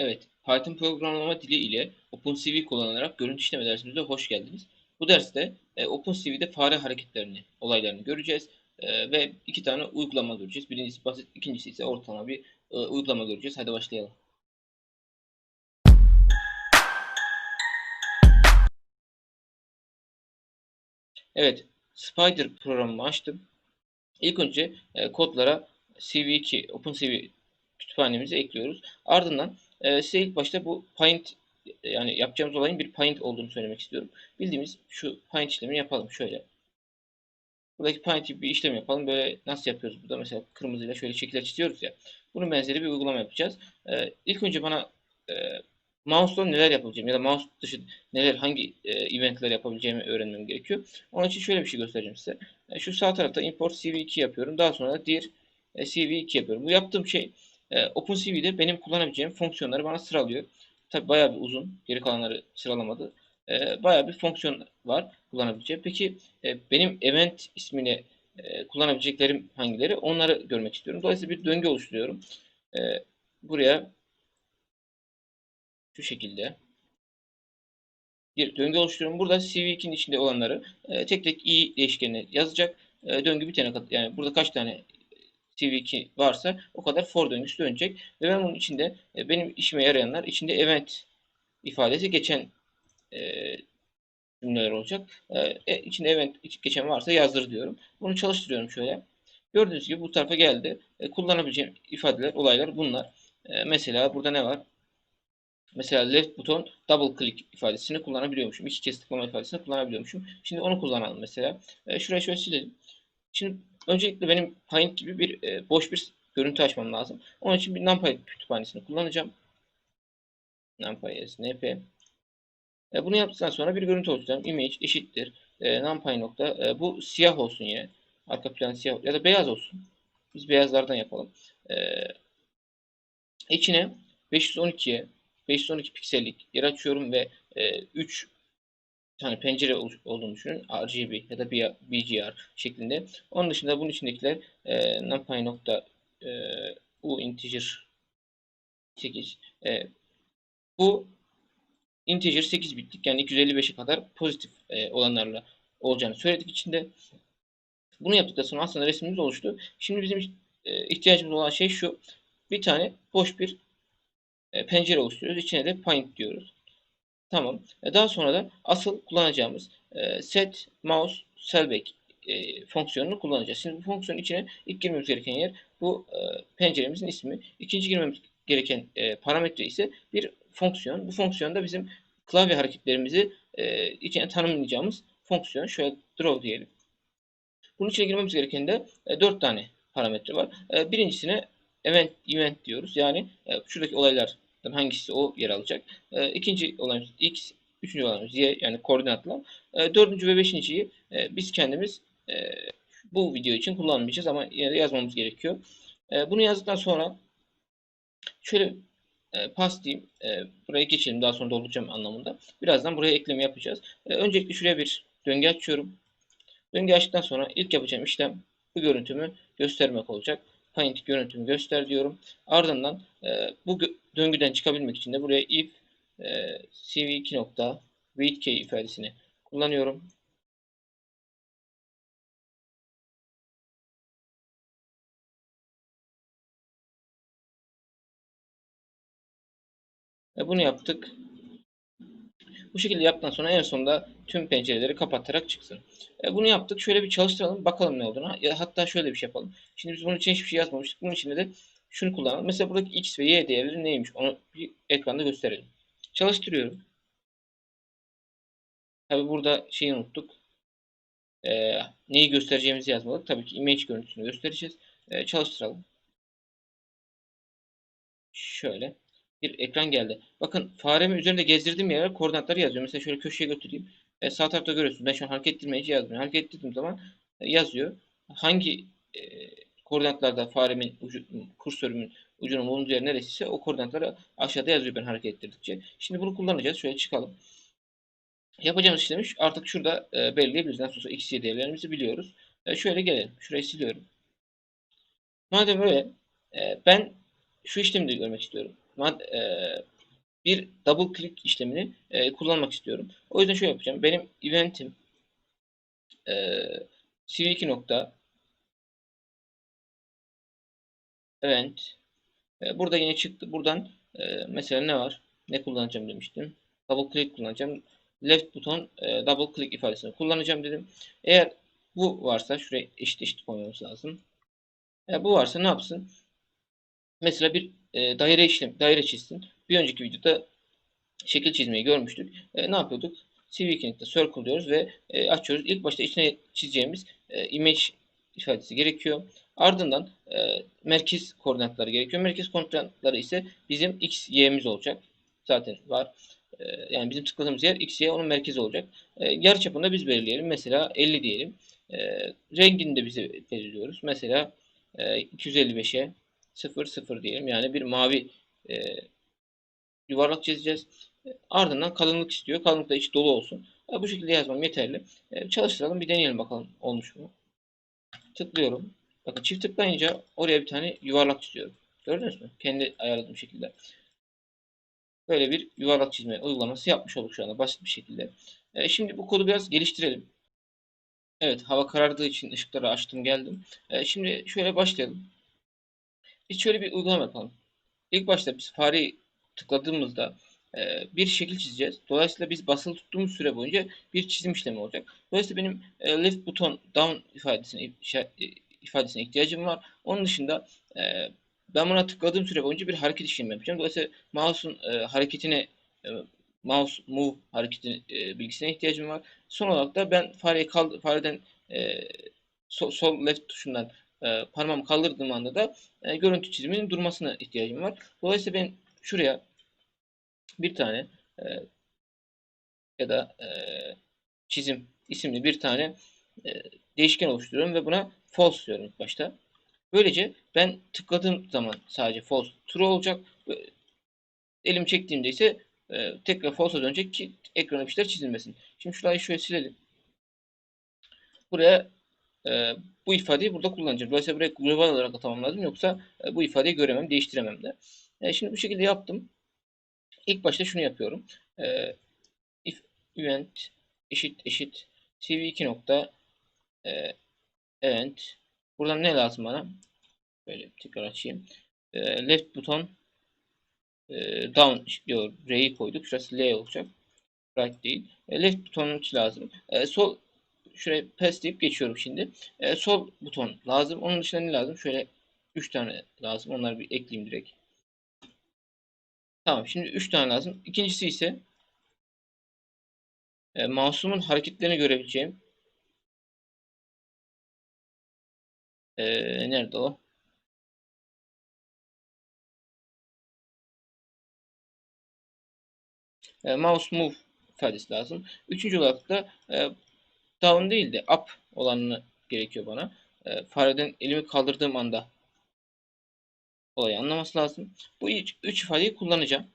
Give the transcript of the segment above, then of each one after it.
Evet, Python programlama dili ile OpenCV kullanarak görüntü işleme dersimize hoş geldiniz. Bu derste e, OpenCV'de fare hareketlerini, olaylarını göreceğiz e, ve iki tane uygulama göreceğiz. Birincisi basit, ikincisi ise ortalama bir e, uygulama göreceğiz. Hadi başlayalım. Evet, Spider programımı açtım. İlk önce e, kodlara CV2, OpenCV kütüphanemizi ekliyoruz. Ardından e, size ilk başta bu paint yani yapacağımız olayın bir paint olduğunu söylemek istiyorum. Bildiğimiz şu paint işlemini yapalım şöyle. Buradaki paint gibi bir işlem yapalım. Böyle nasıl yapıyoruz burada? Mesela kırmızıyla şöyle şekiller çiziyoruz ya. Bunun benzeri bir uygulama yapacağız. E, ilk önce bana e, mouse'la neler yapabileceğim ya da mouse dışı neler hangi e, eventler yapabileceğimi öğrenmem gerekiyor. Onun için şöyle bir şey göstereceğim size. E, şu sağ tarafta import cv2 yapıyorum. Daha sonra da dir e, cv2 yapıyorum. Bu yaptığım şey e, OpenCV'de benim kullanabileceğim fonksiyonları bana sıralıyor. Tabi bayağı bir uzun. Geri kalanları sıralamadı. E, bayağı bir fonksiyon var kullanabileceğim. Peki e, benim event ismini e, kullanabileceklerim hangileri? Onları görmek istiyorum. Dolayısıyla bir döngü oluşturuyorum. E, buraya şu şekilde bir döngü oluşturuyorum. Burada CV2'nin içinde olanları e, tek tek i değişkenine yazacak. E, döngü bitene kadar yani burada kaç tane CV2 varsa o kadar for döngüsü dönecek. Ve ben bunun içinde e, benim işime yarayanlar içinde event ifadesi geçen e, cümleler olacak. E, içinde event geçen varsa yazdır diyorum. Bunu çalıştırıyorum şöyle. Gördüğünüz gibi bu tarafa geldi. E, kullanabileceğim ifadeler, olaylar bunlar. E, mesela burada ne var? Mesela left buton double click ifadesini kullanabiliyormuşum. İki kez tıklama ifadesini kullanabiliyormuşum. Şimdi onu kullanalım mesela. E, şuraya şöyle silelim. Şimdi öncelikle benim Paint gibi bir e, boş bir görüntü açmam lazım. Onun için bir NumPy kütüphanesini kullanacağım. NumPy as np. E, bunu yaptıktan sonra bir görüntü oluşturacağım. Image eşittir. E, NumPy nokta. E, bu siyah olsun ya. Arka plan siyah ya da beyaz olsun. Biz beyazlardan yapalım. E, içine 512'ye 512 piksellik yer açıyorum ve e, 3 tane pencere olduğunu düşünün. RGB ya da BGR şeklinde. Onun dışında bunun içindekiler e, numpy nokta e, u integer 8 e, bu integer 8 bitlik yani 255'e kadar pozitif e, olanlarla olacağını söyledik içinde. Bunu yaptıktan sonra aslında resmimiz oluştu. Şimdi bizim e, ihtiyacımız olan şey şu. Bir tane boş bir e, pencere oluşturuyoruz. İçine de paint diyoruz. Tamam. E, daha sonra da asıl kullanacağımız e, set mouse sellback e, fonksiyonunu kullanacağız. Şimdi bu fonksiyonun içine ilk girmemiz gereken yer bu e, penceremizin ismi. İkinci girmemiz gereken e, parametre ise bir fonksiyon. Bu fonksiyon da bizim klavye hareketlerimizi içine tanımlayacağımız fonksiyon. Şöyle draw diyelim. Bunun içine girmemiz gereken de e, 4 tane parametre var. Birincisine event, event diyoruz. Yani şuradaki olaylar hangisi o yer alacak. E, ikinci olayımız x, üçüncü olayımız y yani koordinatla. E, dördüncü ve beşinciyi e, biz kendimiz e, bu video için kullanmayacağız ama yazmamız gerekiyor. E, bunu yazdıktan sonra şöyle e, pas diyeyim. E, buraya geçelim daha sonra dolduracağım anlamında. Birazdan buraya ekleme yapacağız. E, öncelikle şuraya bir döngü açıyorum. Döngü açtıktan sonra ilk yapacağım işlem bu görüntümü göstermek olacak paint görüntümü göster diyorum. Ardından e, bu döngüden çıkabilmek için de buraya if e, cv2 nokta wait key ifadesini kullanıyorum. Ve bunu yaptık. Bu şekilde yaptıktan sonra en sonunda tüm pencereleri kapatarak çıksın. E, bunu yaptık. Şöyle bir çalıştıralım. Bakalım ne olduğunu. Ya, hatta şöyle bir şey yapalım. Şimdi biz bunun için hiçbir şey yazmamıştık. Bunun için de şunu kullanalım. Mesela buradaki x ve y değerleri neymiş? Onu bir ekranda gösterelim. Çalıştırıyorum. Tabi burada şeyi unuttuk. E, neyi göstereceğimizi yazmadık. Tabii ki image görüntüsünü göstereceğiz. E, çalıştıralım. Şöyle bir ekran geldi. Bakın faremi üzerinde gezdirdiğim yere koordinatları yazıyor. Mesela şöyle köşeye götüreyim. E, sağ tarafta görüyorsunuz. Ben şu an hareket ettirmeyici yazmıyorum. Hareket ettirdiğim zaman e, yazıyor. Hangi e, koordinatlarda faremin ucu, kursörümün ucunun bulunduğu yer neresiyse o koordinatları aşağıda yazıyor ben hareket ettirdikçe. Şimdi bunu kullanacağız. Şöyle çıkalım. Yapacağımız işlemi artık şurada e, belirleyebiliriz. Nasıl olsa x, y değerlerimizi biliyoruz. E, şöyle gelelim. Şurayı siliyorum. Madem öyle e, ben şu işlemi de görmek istiyorum mad- e, bir double click işlemini e, kullanmak istiyorum. O yüzden şöyle yapacağım. Benim eventim e, cv2 nokta event e, burada yine çıktı. Buradan e, mesela ne var? Ne kullanacağım demiştim. Double click kullanacağım. Left buton e, double click ifadesini kullanacağım dedim. Eğer bu varsa şuraya eşit eşit koymamız lazım. Eğer bu varsa ne yapsın? Mesela bir e, daire işlem, daire çizsin. Bir önceki videoda şekil çizmeyi görmüştük. E, ne yapıyorduk? CV2'de circle diyoruz ve e, açıyoruz. İlk başta içine çizeceğimiz e, image ifadesi gerekiyor. Ardından e, merkez koordinatları gerekiyor. Merkez koordinatları ise bizim x, y'miz olacak. Zaten var. E, yani bizim tıkladığımız yer x, y onun merkezi olacak. E, yarıçapını da biz belirleyelim. Mesela 50 diyelim. E, rengini de bize belirliyoruz. Mesela e, 255'e 0 0 diyelim. Yani bir mavi e, yuvarlak çizeceğiz. Ardından kalınlık istiyor. Kalınlık da içi dolu olsun. E, bu şekilde yazmam yeterli. E, çalıştıralım bir deneyelim bakalım olmuş mu. Tıklıyorum. Bakın çift tıklayınca oraya bir tane yuvarlak çiziyorum. Gördünüz mü? Kendi ayarladığım şekilde. Böyle bir yuvarlak çizme uygulaması yapmış olduk şu anda basit bir şekilde. E, şimdi bu kodu biraz geliştirelim. Evet hava karardığı için ışıkları açtım geldim. E, şimdi şöyle başlayalım. Biz şöyle bir uygulama yapalım. İlk başta biz fareyi tıkladığımızda e, bir şekil çizeceğiz. Dolayısıyla biz basılı tuttuğumuz süre boyunca bir çizim işlemi olacak. Dolayısıyla benim e, left buton down ifadesine, ifadesine ihtiyacım var. Onun dışında e, ben buna tıkladığım süre boyunca bir hareket işlemi yapacağım. Dolayısıyla mouse'un hareketine mouse move hareketi bilgisine ihtiyacım var. Son olarak da ben fareyi kaldı, fareden sol, sol left tuşundan e, parmağımı kaldırdığım anda da e, görüntü çiziminin durmasına ihtiyacım var. Dolayısıyla ben şuraya bir tane e, ya da e, çizim isimli bir tane e, değişken oluşturuyorum ve buna false diyorum ilk başta. Böylece ben tıkladığım zaman sadece false true olacak. Elim çektiğimde ise e, tekrar false'a dönecek ki ekrana bir şeyler çizilmesin. Şimdi şurayı şöyle silelim. Buraya e, bu ifadeyi burada kullanacağım. Dolayısıyla buraya global olarak atamam lazım. Yoksa e, bu ifadeyi göremem, değiştiremem de. E, şimdi bu şekilde yaptım. İlk başta şunu yapıyorum. E, if event eşit eşit cv2 nokta e, event buradan ne lazım bana? Böyle tekrar açayım. Left buton down diyor. R'yi koyduk. Şurası L olacak. Right değil. Left butonun lazım. E, sol şuraya pass deyip geçiyorum şimdi. E, sol buton lazım. Onun dışında ne lazım? Şöyle 3 tane lazım. Onları bir ekleyeyim direkt. Tamam. Şimdi 3 tane lazım. İkincisi ise e, mouse'umun hareketlerini görebileceğim. E, nerede o? E, mouse move ifadesi lazım. Üçüncü olarak da e, down değil de up olanını gerekiyor bana. E, fareden elimi kaldırdığım anda olayı anlaması lazım. Bu üç, üç ifadeyi kullanacağım.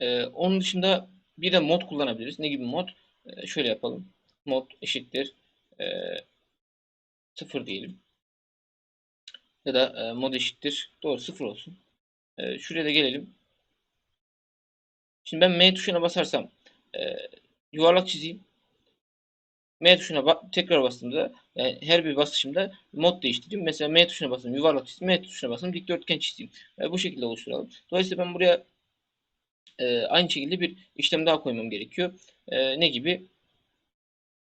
E, onun dışında bir de mod kullanabiliriz. Ne gibi mod? E, şöyle yapalım. Mod eşittir e, 0 diyelim. Ya da e, mod eşittir. Doğru 0 olsun. E, şuraya da gelelim. Şimdi ben M tuşuna basarsam e, yuvarlak çizeyim. M tuşuna ba tekrar bastığımda yani her bir basışımda mod değiştireyim. Mesela M tuşuna basayım yuvarlak çizeyim. M tuşuna basayım dikdörtgen çizeyim. E, bu şekilde oluşturalım. Dolayısıyla ben buraya e, aynı şekilde bir işlem daha koymam gerekiyor. E, ne gibi?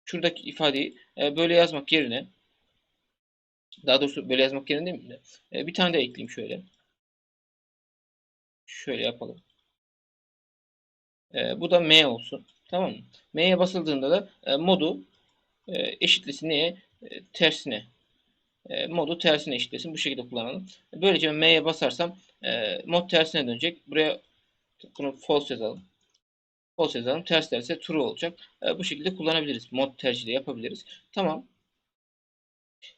Şuradaki ifadeyi e, böyle yazmak yerine daha doğrusu böyle yazmak yerine değil mi? E, bir tane de ekleyeyim şöyle. Şöyle yapalım. E, bu da M olsun. Tamam mı? M'ye basıldığında da e, modu e, eşitlesin neye? E, tersine. E, modu tersine eşitlesin. Bu şekilde kullanalım. Böylece M'ye basarsam e, mod tersine dönecek. Buraya bunu false yazalım. False yazalım. Ters derse true olacak. Bu şekilde kullanabiliriz. Mod tercihi de yapabiliriz. Tamam.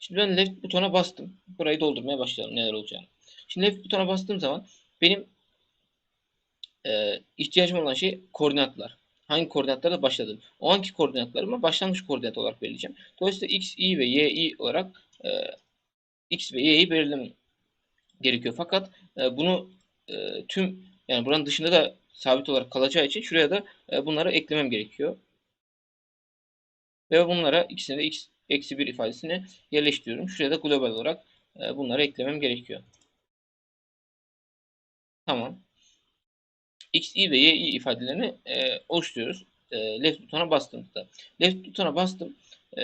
Şimdi ben left butona bastım. Burayı doldurmaya başlayalım neler olacağını. Şimdi left butona bastığım zaman benim e, ihtiyacım olan şey koordinatlar hangi koordinatlarla başladım. O anki koordinatlarımı başlangıç koordinat olarak belirleyeceğim. Dolayısıyla x, y ve y, olarak e, x ve y'yi belirlemem gerekiyor. Fakat e, bunu e, tüm yani buranın dışında da sabit olarak kalacağı için şuraya da e, bunları eklemem gerekiyor. Ve bunlara ikisine de x eksi 1 ifadesini yerleştiriyorum. Şuraya da global olarak e, bunları eklemem gerekiyor. Tamam. X, y ve y, ifadelerini e, oluşturuyoruz. E, left butona bastığımızda. Left butona bastım. E,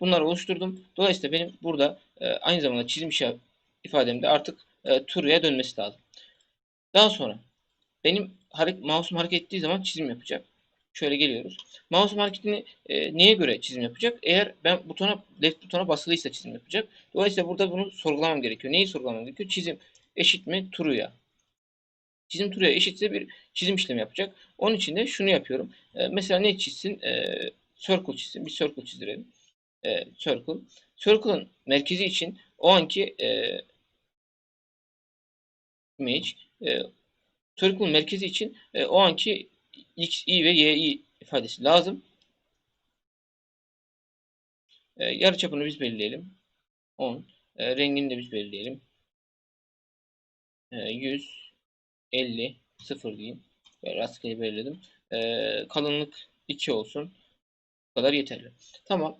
bunları oluşturdum. Dolayısıyla benim burada e, aynı zamanda çizmiş ifademde artık e, true'ya dönmesi lazım. Daha sonra benim hareket, mouse'um hareket ettiği zaman çizim yapacak. Şöyle geliyoruz. Mouse hareketini e, neye göre çizim yapacak? Eğer ben butona left butona basılıysa çizim yapacak. Dolayısıyla burada bunu sorgulamam gerekiyor. Neyi sorgulamam gerekiyor? Çizim eşit mi true'ya? Çizim true'ya eşitse bir çizim işlemi yapacak. Onun için de şunu yapıyorum. E, mesela ne çizsin? E, circle çizsin. Bir circle çizdirelim. E, circle. Circle'ın merkezi için o anki e, image e, circle'ın merkezi için e, o anki x, y ve y ifadesi lazım. E, yarı çapını biz belirleyelim. 10. E, rengini de biz belirleyelim. E, 100, 50, 0 diyeyim. Ve rastgele belirledim. E, kalınlık 2 olsun. Bu kadar yeterli. Tamam.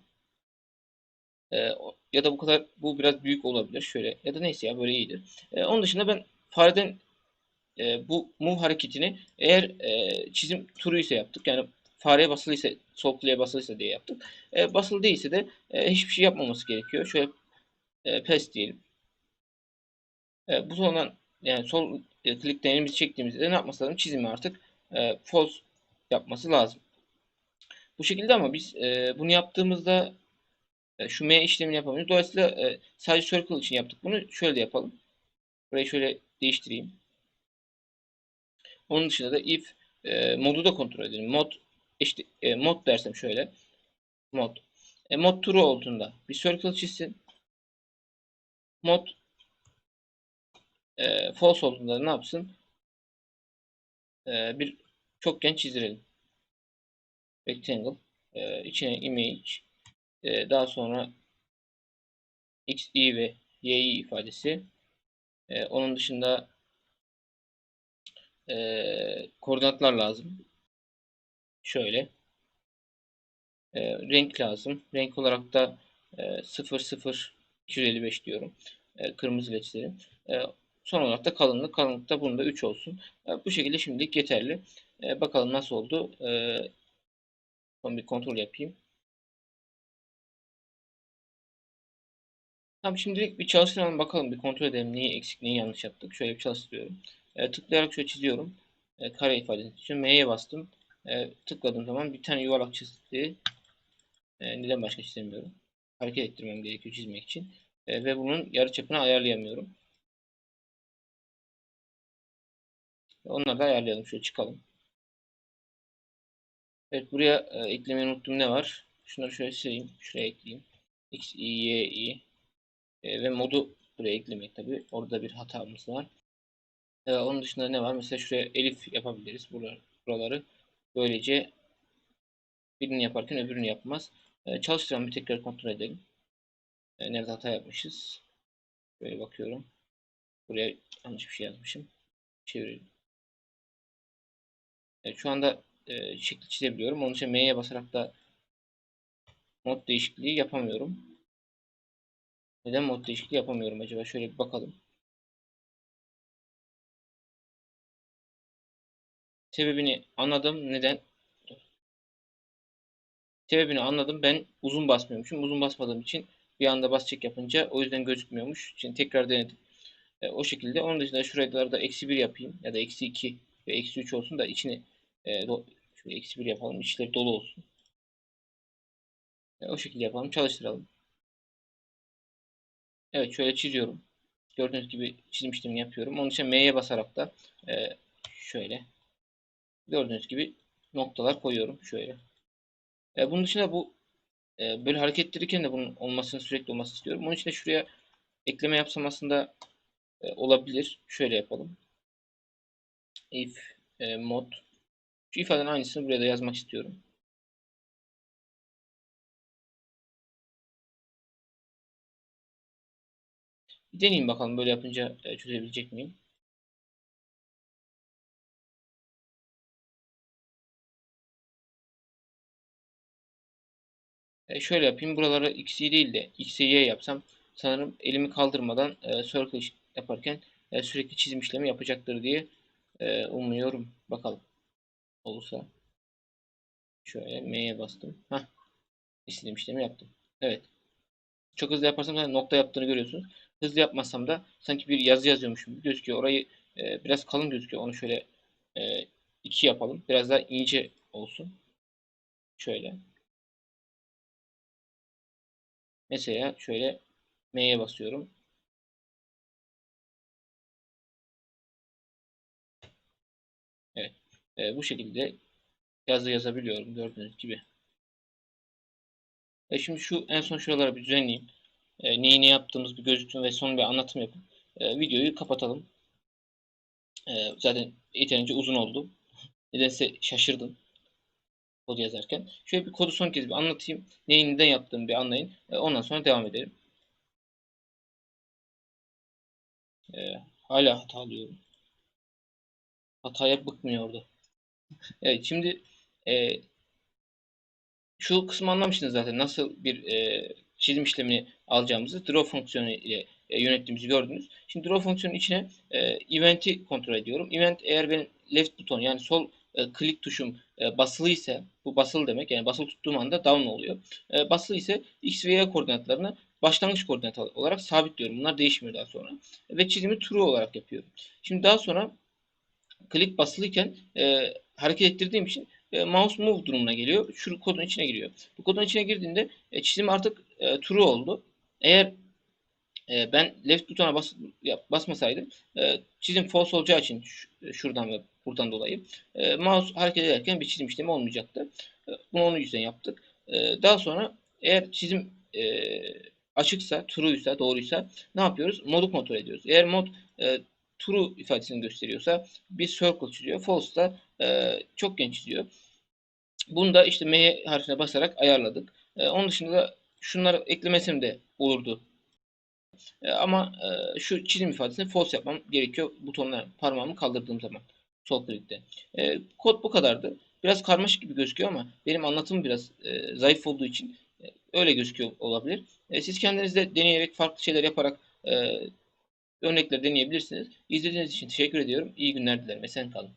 E, ya da bu kadar bu biraz büyük olabilir. Şöyle ya da neyse ya böyle iyidir. E, onun dışında ben fareden e, bu move hareketini eğer e, çizim turu ise yaptık. Yani fareye basılıysa, sol kliğe basılıysa diye yaptık. E, basılı değilse de e, hiçbir şey yapmaması gerekiyor. Şöyle e, pass diyelim. E, bu sonradan yani sol e, klikten elimizi çektiğimizde de ne yapması lazım? Çizimi artık e, false yapması lazım. Bu şekilde ama biz e, bunu yaptığımızda e, şu M işlemini yapamıyoruz. Dolayısıyla e, sadece circle için yaptık bunu. Şöyle yapalım. Burayı şöyle değiştireyim. Onun dışında da if e, modu da kontrol edelim. Mod işte e, mod dersem şöyle mod e, mod true olduğunda bir circle çizsin. Mod e, false olduğunda ne yapsın? E, bir çokgen çizdirelim. Rectangle e, içine image e, daha sonra x, y ve y ifadesi e, onun dışında e, koordinatlar lazım. Şöyle. E, renk lazım. Renk olarak da e, 0 0 255 diyorum. E, kırmızı ile çizelim. E, son olarak da kalınlık. Kalınlık da bunda 3 olsun. E, bu şekilde şimdilik yeterli. E, bakalım nasıl oldu. E, son bir kontrol yapayım. Tamam şimdilik bir çalıştıralım bakalım bir kontrol edelim neyi eksik neyi yanlış yaptık. Şöyle bir çalıştırıyorum. Tıklayarak şöyle çiziyorum. Kare ifadesi için M'ye bastım. Tıkladığım zaman bir tane yuvarlak çizdi. Neden başka çizemiyorum? Hareket ettirmem gerekiyor çizmek için. Ve bunun yarıçapını ayarlayamıyorum. Onları da ayarlayalım. Şöyle çıkalım. Evet buraya e, eklemeyi unuttum ne var? Şunları şöyle sileyim. Şuraya ekleyeyim. X, Y, Y. E, ve modu buraya eklemek tabi. Orada bir hatamız var. Ee, onun dışında ne var? Mesela şuraya elif yapabiliriz. Buraları, böylece birini yaparken öbürünü yapmaz. Ee, çalıştıralım bir tekrar kontrol edelim. Ee, nerede hata yapmışız? Böyle bakıyorum. Buraya yanlış bir şey yazmışım. Çevirelim. Evet, şu anda e, şekli çizebiliyorum. Onun için M'ye basarak da mod değişikliği yapamıyorum. Neden mod değişikliği yapamıyorum acaba? Şöyle bir bakalım. Sebebini anladım. Neden? Sebebini anladım. Ben uzun basmıyormuşum. Uzun basmadığım için bir anda bas çek yapınca o yüzden gözükmüyormuş. Şimdi tekrar denedim. E, o şekilde. Onun dışında şuralarda eksi 1 yapayım. Ya da eksi 2 ve eksi 3 olsun da içini e, do, şöyle eksi 1 yapalım. İçleri dolu olsun. E, o şekilde yapalım. Çalıştıralım. Evet şöyle çiziyorum. Gördüğünüz gibi çizim işlemi yapıyorum. Onun için M'ye basarak da e, şöyle Gördüğünüz gibi noktalar koyuyorum şöyle. E, bunun dışında bu e, böyle hareket ettirirken de bunun olmasını sürekli olmasını istiyorum. Onun için de şuraya ekleme yapsam aslında e, olabilir. Şöyle yapalım. If e, mod şu ifadenin aynısını buraya da yazmak istiyorum. Bir deneyeyim bakalım böyle yapınca e, çözebilecek miyim? E şöyle yapayım. Buraları x'i değil de x'e y yapsam sanırım elimi kaldırmadan e, circle yaparken e, sürekli çizim işlemi yapacaktır diye e, umuyorum. Bakalım. Olursa. Şöyle M'ye bastım. Hah. İstediğim işlemi yaptım. Evet. Çok hızlı yaparsam zaten nokta yaptığını görüyorsunuz. Hızlı yapmazsam da sanki bir yazı yazıyormuşum gözüküyor. Orayı e, biraz kalın gözüküyor. Onu şöyle e, iki yapalım. Biraz daha ince olsun. Şöyle. Mesela şöyle M'ye basıyorum. Evet. E, bu şekilde yazı yazabiliyorum gördüğünüz gibi. E şimdi şu en son şuralara bir düzenleyeyim. E, neyi ne yaptığımız bir gözüksün ve son bir anlatım yapıp e, videoyu kapatalım. E, zaten yeterince uzun oldu. Nedense şaşırdım kodu yazarken. Şöyle bir kodu son kez bir anlatayım. Neyi neden yaptığımı bir anlayın. E, ondan sonra devam edelim. E, hala hata alıyorum. Hataya bıkmıyordu. Evet şimdi e, şu kısmı anlamıştınız zaten nasıl bir e, çizim işlemini alacağımızı draw fonksiyonu ile e, yönettiğimizi gördünüz. Şimdi draw fonksiyonun içine e, event'i kontrol ediyorum. Event eğer benim left buton yani sol e, tuşum e, basılı ise bu basılı demek yani basılı tuttuğum anda down oluyor. E, basılı ise x ve y koordinatlarını başlangıç koordinat olarak sabitliyorum. Bunlar değişmiyor daha sonra. Ve çizimi true olarak yapıyorum. Şimdi daha sonra klik basılıyken e, hareket ettirdiğim için e, mouse move durumuna geliyor. Şu kodun içine giriyor. Bu kodun içine girdiğinde e, çizim artık e, true oldu. Eğer e, ben left butona bas, yap, basmasaydım e, çizim false olacağı için şuradan ve buradan dolayı e, mouse hareket ederken bir çizim işlemi olmayacaktı. E, bunu onun yüzden yaptık. E, daha sonra eğer çizim e, açıksa, true'ysa, doğruysa ne yapıyoruz? Modu kontrol ediyoruz. Eğer mod e, true ifadesini gösteriyorsa bir circle çiziyor. False da e, çok genç çiziyor. Bunu da işte M harfine basarak ayarladık. E, onun dışında da şunları eklemesem de olurdu. E, ama e, şu çizim ifadesini false yapmam gerekiyor butonla parmağımı kaldırdığım zaman sol klikte. E, kod bu kadardı. Biraz karmaşık gibi gözüküyor ama benim anlatımım biraz e, zayıf olduğu için e, öyle gözüküyor olabilir. E, siz kendiniz de deneyerek farklı şeyler yaparak e, örnekler deneyebilirsiniz. İzlediğiniz için teşekkür ediyorum. İyi günler dilerim. Esen kalın.